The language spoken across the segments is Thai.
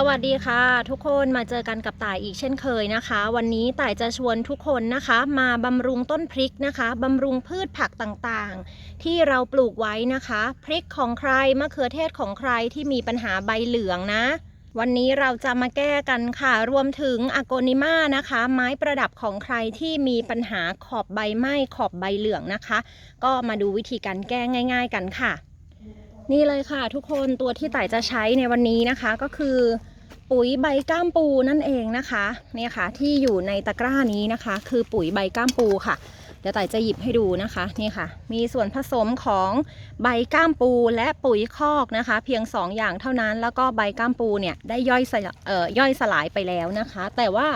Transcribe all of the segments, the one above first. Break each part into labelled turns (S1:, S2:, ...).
S1: สวัสดีค่ะ ทุกคนมาเจอกันกับต่ายอีกเช่นเคยนะคะ วันนี้ต่ายจะชวนทุกคนนะคะ มาบำรุงต้นพริกนะคะบำรุงพืชผักต่างๆ ที่เราปลูกไว้นะคะ พริกของใครมะเขือเทศของใครที่มีปัญหาใบเหลืองนะ วันนี้เราจะมาแก้กันค่ะ รวมถึงอโกนิมานะคะ ไม้ประดับของใครที่มีปัญหาขอบใบไหม้ขอบใบเหลืองนะคะ ก็มาดูวิธีการแก้ง่าย ๆ กันค่ะ นี่เลยค่ะทุกคนตัวที่ต่ายจะใช้ในวันนี้นะคะ ก็คือปุ๋ยใบก้ามปูนั่นเองนะคะเนี่ยค่ะที่อยู่ในตะกร้านี้นะคะ คือปุ๋ยใบก้ามปูค่ะ เดี๋ยวต่ายจะหยิบให้ดูนะคะนี่ค่ะ มีส่วนผสมของใบก้ามปูและปุ๋ยคอกนะคะ เพียง 2 อย่างเท่านั้น แล้วก็ใบก้ามปูเนี่ยได้ย่อยสลเอ่อย่อยสลายไปแล้วนะคะ แต่ว่า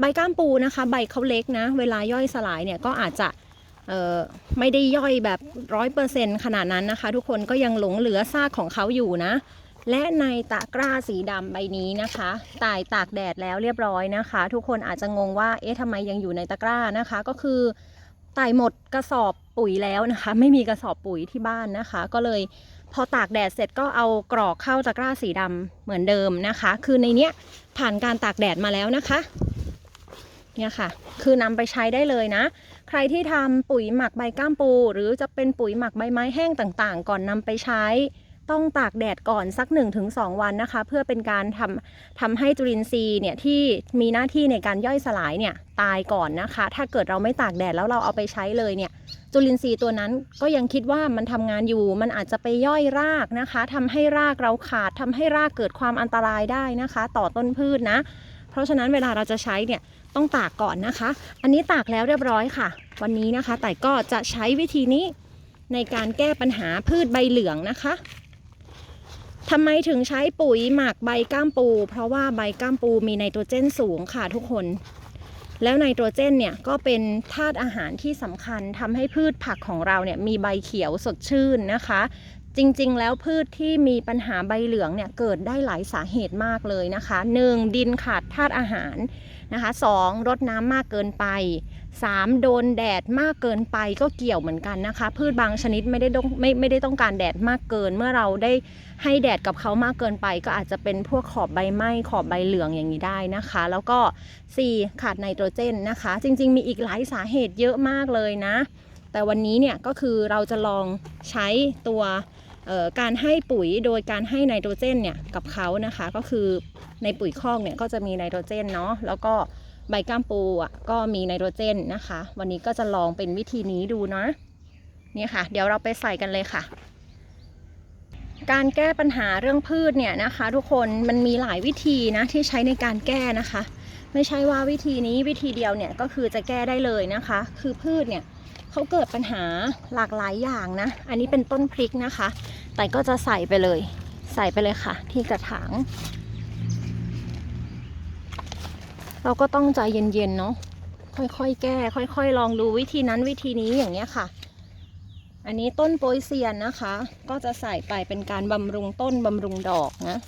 S1: ใบก้ามปูนะคะ ใบเขาเล็กนะ เวลาย่อยสลายเนี่ยก็อาจจะ ไม่ได้ย่อยแบบร้อยเปอร์เซ็นขนาดนั้นนะคะ ทุกคนก็ยังหลงเหลือซากของเขาอยู่นะ และในตะกร้าสีดำใบนี้นะคะตายตากแดดแล้วเรียบร้อยนะคะ ทุกคนอาจจะงงว่าเอ๊ะทำไมยังอยู่ในตะกร้านะคะ ก็คือตายหมดกระสอบปุ๋ยแล้วนะคะ ไม่มีกระสอบปุ๋ยที่บ้านนะคะ ก็เลยพอตากแดดเสร็จก็เอากรอกเข้าตะกร้าสีดำเหมือนเดิมนะคะ คือในเนี้ยผ่านการตากแดดมาแล้วนะคะเนี่ยค่ะ คือนำไปใช้ได้เลยนะ ใครที่ทำปุ๋ยหมักใบก้ามปู หรือจะเป็นปุ๋ยหมักใบไม้แห้งต่างๆ ก่อนนำไปใช้ ต้องตากแดดก่อนสัก 1-2 วันนะคะ เพื่อเป็นการทำทำให้จุลินทรีย์เนี่ยที่มีหน้าที่ในการย่อยสลายเนี่ยตายก่อนนะคะ ถ้าเกิดเราไม่ตากแดดแล้วเราเอาไปใช้เลยเนี่ยจุลินทรีย์ตัวนั้นก็ยังคิดว่ามันทำงานอยู่ มันอาจจะไปย่อยรากนะคะทำให้รากเราขาดทำให้รากเกิดความอันตรายได้นะคะ ต่อต้นพืชนะ ราะฉะนั้นเวลาเราจะใช้เนี่ยต้องตากก่อนนะคะ อันนี้ตากแล้วเรียบร้อยค่ะ วันนี้นะคะ แต่ก็จะใช้วิธีนี้ในการแก้ปัญหาพืชใบเหลืองนะคะทำไมถึงใช้ปุ๋ยหมักใบก้ามปู เพราะว่าใบก้ามปูมีไนโตรเจนสูงค่ะทุกคน แล้วไนโตรเจนเนี่ยก็เป็นธาตุอาหารที่สำคัญทำให้พืชผักของเราเนี่ยมีใบเขียวสดชื่นนะคะ จริงๆ แล้วพืชที่มีปัญหาใบเหลืองเนี่ยเกิดได้หลายสาเหตุมากเลยนะคะ 1. ดินขาดธาตุอาหารนะคะ 2. รดน้ำมากเกินไป 3. โดนแดดมากเกินไปก็เกี่ยวเหมือนกันนะคะ พืชบางชนิดไม่ได้ต้องไม่ไม่ได้ต้องการแดดมากเกิน เมื่อเราได้ให้แดดกับเขามากเกินไป ก็อาจจะเป็นพวกขอบใบไหม้ขอบใบเหลืองอย่างนี้ได้นะคะ แล้วก็ 4. ขาดไนโตรเจนนะคะ จริง ๆ มีอีกหลายสาเหตุเยอะมากเลยนะ แต่วันนี้เนี่ยก็คือเราจะลองใช้ตัว การให้ปุ๋ยโดยการให้ไนโตรเจนเนี่ยกับเขานะคะก็คือในปุ๋ยคอกเนี่ยก็จะมีไนโตรเจนเนาะแล้วก็ใบก้ามปูอะก็มีไนโตรเจนนะคะ วันนี้ก็จะลองเป็นวิธีนี้ดูนะนี่ค่ะ เดี๋ยวเราไปใส่กันเลยค่ะ การแก้ปัญหาเรื่องพืชเนี่ยนะคะ ทุกคนมันมีหลายวิธีนะที่ใช้ในการแก้นะคะ ไม่ใช่ว่าวิธีนี้วิธีเดียวเนี่ยก็คือจะแก้ได้เลยนะคะ คือพืชเนี่ยเขาเกิดปัญหาหลากหลายอย่างนะ อันนี้เป็นต้นพริกนะคะ แต่ก็จะใส่ไปเลย ใส่ไปเลยค่ะ ที่กระถาง เราก็ต้องใจเย็นๆเนาะค่อยๆแก้ ค่อยๆ ลองดูวิธีนั้นวิธีนี้อย่างเงี้ยค่ะ อันนี้ต้นโปยเซียนนะคะ ก็จะใส่ไปเป็นการบำรุงต้นบำรุงดอกนะ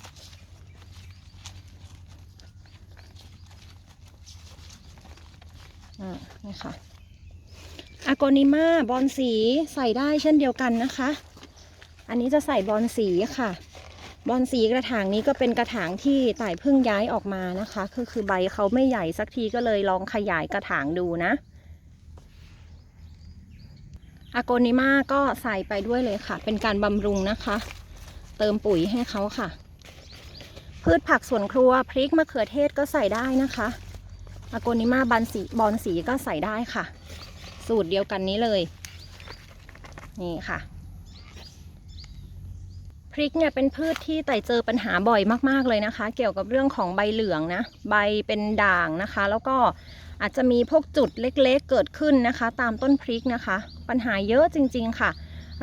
S1: อ่านี่ค่ะอากอนิมาบอลสีใส่ได้เช่นเดียวกันนะคะ อันนี้จะใส่บอลสีค่ะ บอลสีกระถางนี้ก็เป็นกระถางที่ต่ายเพิ่งย้ายออกมานะคะคือคือใบเขาไม่ใหญ่สักทีก็เลยลองขยายกระถางดูนะอากนิมาก็ใส่ไปด้วยเลยค่ะ เป็นการบำรุงนะคะ เติมปุ๋ยให้เขาค่ะ พืชผักสวนครัวพริกมะเขือเทศก็ใส่ได้นะคะอากนิมาบันสีบอลสีก็ใส่ได้ค่ะ สูตรเดียวกันนี้เลย นี่ค่ะ พริกเนี่ยเป็นพืชที่ไต่เจอปัญหาบ่อยมาก ๆ เลยนะคะ เกี่ยวกับเรื่องของใบเหลืองนะ ใบเป็นด่างนะคะ แล้วก็อาจจะมีพวกจุดเล็กๆ เกิดขึ้นนะคะ ตามต้นพริกนะคะ ปัญหาเยอะจริง ๆ ค่ะ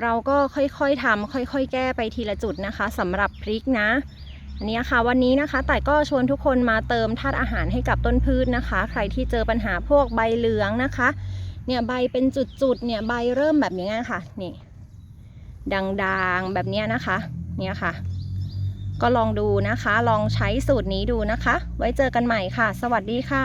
S1: เราก็ค่อยๆทำค่อยๆ แก้ไปทีละจุดนะคะสำหรับพริกนะอันนี้ค่ะวันนี้นะคะแต่ก็ชวนทุกคนมาเติมธาตุอาหารให้กับต้นพืชนะคะ ใครที่เจอปัญหาพวกใบเหลืองนะคะ เนี่ยใบเป็นจุดๆ เนี่ยใบเริ่มแบบนี้ค่ะนี่ ด่างๆแบบนี้นะคะ เนี่ยค่ะ ก็ลองดูนะคะ ลองใช้สูตรนี้ดูนะคะ ไว้เจอกันใหม่ค่ะ สวัสดีค่ะ